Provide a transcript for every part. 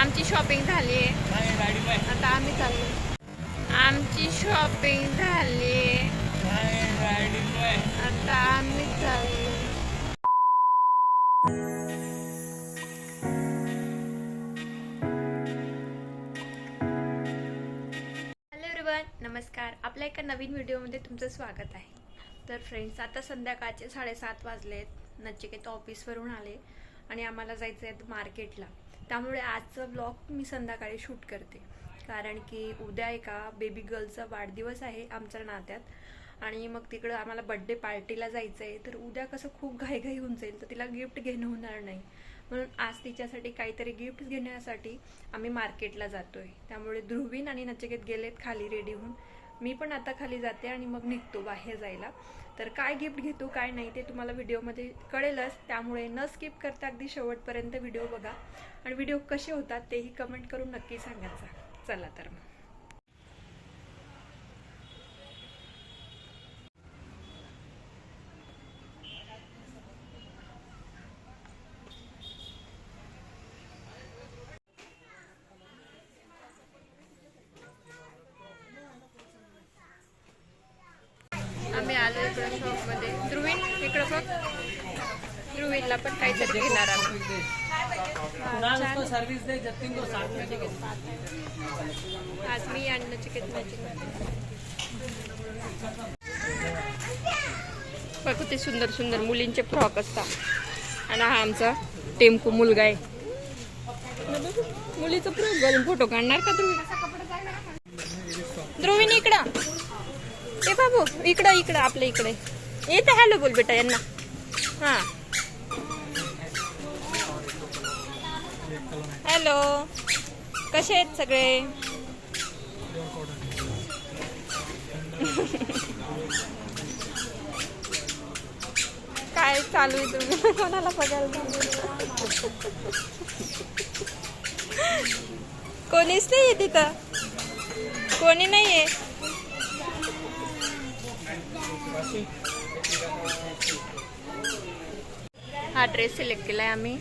आमची शॉपिंग झाली आहे. आता आम्ही चाललो. आमची शॉपिंग झाली आता आम्ही चाललो. हॅलो नमस्कार. आपल्या एका नवीन व्हिडिओमध्ये तुमचं स्वागत आहे. तर फ्रेंड्स आता संध्याकाळचे साडेसात वाजले आहेत नचिकेत ऑफिसवरून आले. आणि आम्हाला जायचं आहे मार्केटला. त्यामुळे आजचा ब्लॉग मी संध्याकाळी शूट करते. कारण की उद्या एका बेबी गर्लचा वाढदिवस आहे आमच्या नात्यात. आणि मग तिकडं आम्हाला बड्डे पार्टीला जायचं आहे. तर उद्या कसं खूप घाईघाई होऊन जाईल तर तिला गिफ्ट घेणं होणार नाही. म्हणून आज तिच्यासाठी काहीतरी गिफ्ट घेण्यासाठी आम्ही मार्केटला जातोय. त्यामुळे ध्रुवीन आणि नचिकेत गेलेत खाली रेडी होऊन. मी पण आता खाली जाते आणि मग निघतो बाहेर जायला. तर काय गिफ्ट घेतो काय नाही ते तुम्हाला व्हिडिओमध्ये कळेलच. त्यामुळे न स्किप करता अगदी शेवटपर्यंत व्हिडिओ बघा. आणि व्हिडिओ कसे होतात तेही कमेंट करून नक्की सांगायचा. चला तर मग आम्ही आलो इकडं शॉपमध्ये ध्रुवीन इकडं बघ. ध्रुवीनला पण काहीतरी घेणार आज मी आणि नचिकेत मॅचिंग बघ किती सुंदर सुंदर मुलींचे फ्रॉक असतात. आणि हा आमचा टेम्पो मुलगा आहे. मुलीचं फ्रॉक घालून फोटो काढणार का ध्रुवी ध्रुवीन इकडं. ए बाबू इकडं इकडं आपल्या इकडे. येते हॅलो बोल बेटा यांना. हा. हॅलो. कसे आहेत सगळे? काय चालू आहे तुम्ही? कोणाला बघायला कोणीच कोणीच नाहीये तिथं. कोणी हा ड्रेस सिलेक्ट केलाय आम्ही.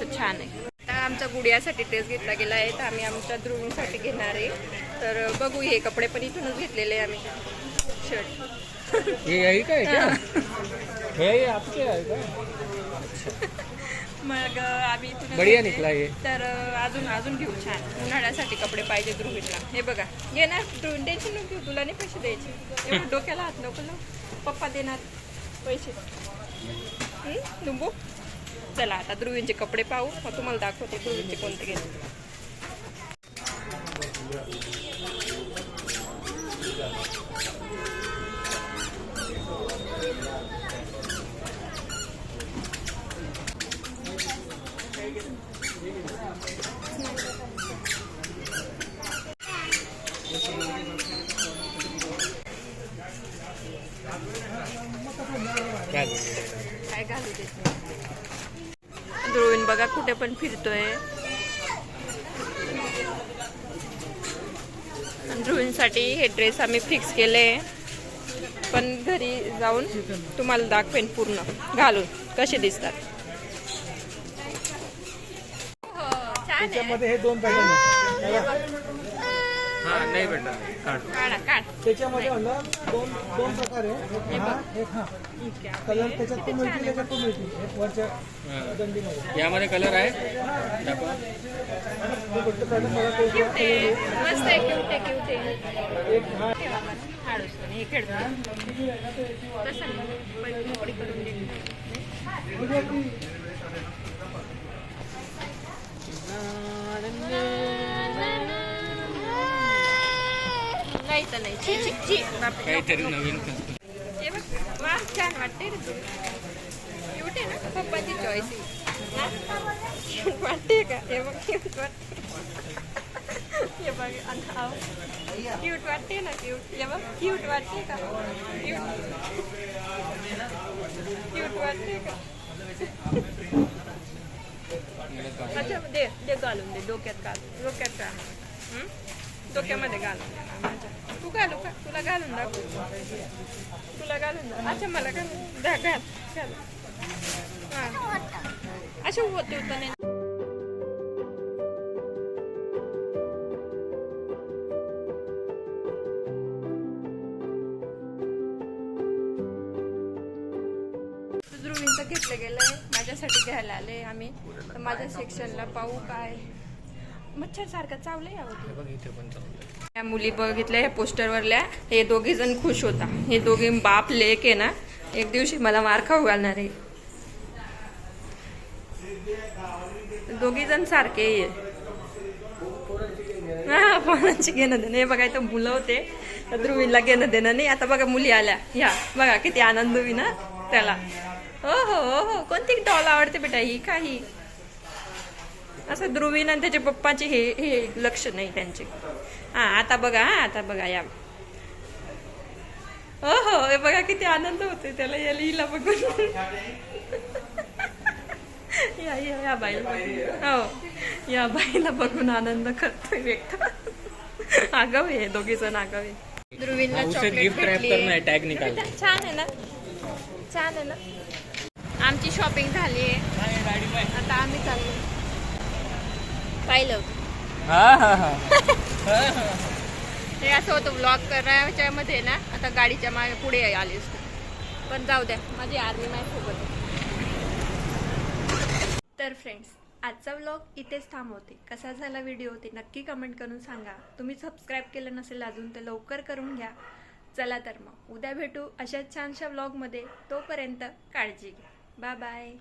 तो छान आहे. आता आमच्या गुडियासाठी ड्रेस घेतला गेला आहे. तर आम्ही आमच्या ध्रुवीसाठी घेणार आहे. तर बघू हे कपडे पण इथूनच घेतलेले आहे आम्ही. शर्ट का है क्या? है. ये आपके है क्या? मग आम्ही इथून बढ़िया निकला ये तर अजून अजून घेऊ छान. उन्हाळ्यासाठी कपडे पाहिजे ध्रुवीला हे बघा. घे ना टेन्शन नको घेऊ. तुला नाही पैसे द्यायचे. एवढं डोक्याला हात नको लावू. पप्पा देणार पैसे. हं? डुंबू चला आता ध्रुवींचे कपडे पाहू. मग तुम्हाला दाखवते ध्रुवींचे कोणते घेतले काय घालू देत ध्रुवीन बघा कुठे पण फिरतोय. ध्रुवींसाठी हे ड्रेस आम्ही फिक्स केले. पण घरी जाऊन तुम्हाला दाखवेन पूर्ण. घालून कसे दिसतात. त्याच्यामध्ये हे दोन पॅटर्न आहेत. हाँ नहीं बेटा काट काढा काढ. त्याच्यामध्ये म्हणलं दोन दोन प्रकार आहे. एक हा एक हा कलर त्याच्यात तो मिळतील त्याच्यात तो मिळतील एक वरच्या दंडीमध्ये यामध्ये कलर आहे? दाखवा. फक्त पॅटर्न मला तो क्यूट आहे. मस्त आहे क्यूट आहे क्यूट आहे. एक हा. ठेवा मला. हाडूस पण हे खेळतो तसं नाही. पण मोकळी करून दिली नाही तर नाही ची ची ची बापरे. काहीतरी नवीन कर. हे बघ वा छान वाटते रे तू क्यूट आहे ना पप्पाची चॉईस क्यूट वाटते का हे बघ क्यूट वाटते हे बघ क्यूट वाटते ना क्यूट हे बघ क्यूट वाटते का क्यूट क्यूट वाटते का अच्छा दे दे घालून दे डोक्यात घाल डोक्यात घाल. डोक्यामध्ये घालून दे ना माझ्या. तू घालू का? तुला घालून दाखव. तुला घालून दाखव. अच्छा मला घालून दा. घाल घाल. हां. असे होते होतं नाही. घेतलं गेलंय. माझ्यासाठी घ्यायला आले आम्ही. तर माझ्या सेक्शनला पाहू काय. मच्छर सारखं पण चाललंय या मुली बघितल्या ह्या पोस्टरवरल्या. हे दोघे जण खुश होता. हे दोघे बाप लेक आहे ना एक दिवशी मला मार खाऊ घालणार आहे दोघी जण सारखे आहे हा पोरांची घेणं देणं. हे बघा इथं मुलं होते. तर ध्रुवीला घेणं देणं नाही. आता बघा मुली आल्या. ह्या बघा किती आनंद होई ना त्याला. हो हो हो हो कोणती डॉल आवडते बेटा? ही काही असं ध्रुवीन आणि त्याच्या पप्पाचे हे हे लक्ष नाही त्यांचे. हा आता बघा हा आता बघा या. हो हो हे बघा किती आनंद होते त्याला या लिहिला बघून. या या या बाईला बघून. हो या बाईला बघून आनंद करतोय व्यक्त आगाव आहे दोघी जण आगाव चॉकलेट भेटली. है बेटा, छान आहे ना? छान आहे ना? आमची शॉपिंग झाली आहे. आता आम्ही चाललो. पाहिलं. हा हा हा. हे असं होतं ब्लॉग करण्याच्या मध्ये ना आता गाडीच्या मागे पुढे आली असते. पण जाऊ द्या माझी आर्मी माझ्यासोबत. तर फ्रेंड्स आजचा व्लॉग इथेच थांबवते. कसा झाला व्हिडिओ ते नक्की कमेंट करून सांगा. तुम्ही सबस्क्राईब केलं नसेल अजून तर लवकर करून घ्या. चला तर मग उद्या भेटू अशाच छानशा व्लॉगमध्ये तोपर्यंत काळजी घ्या. Bye-bye.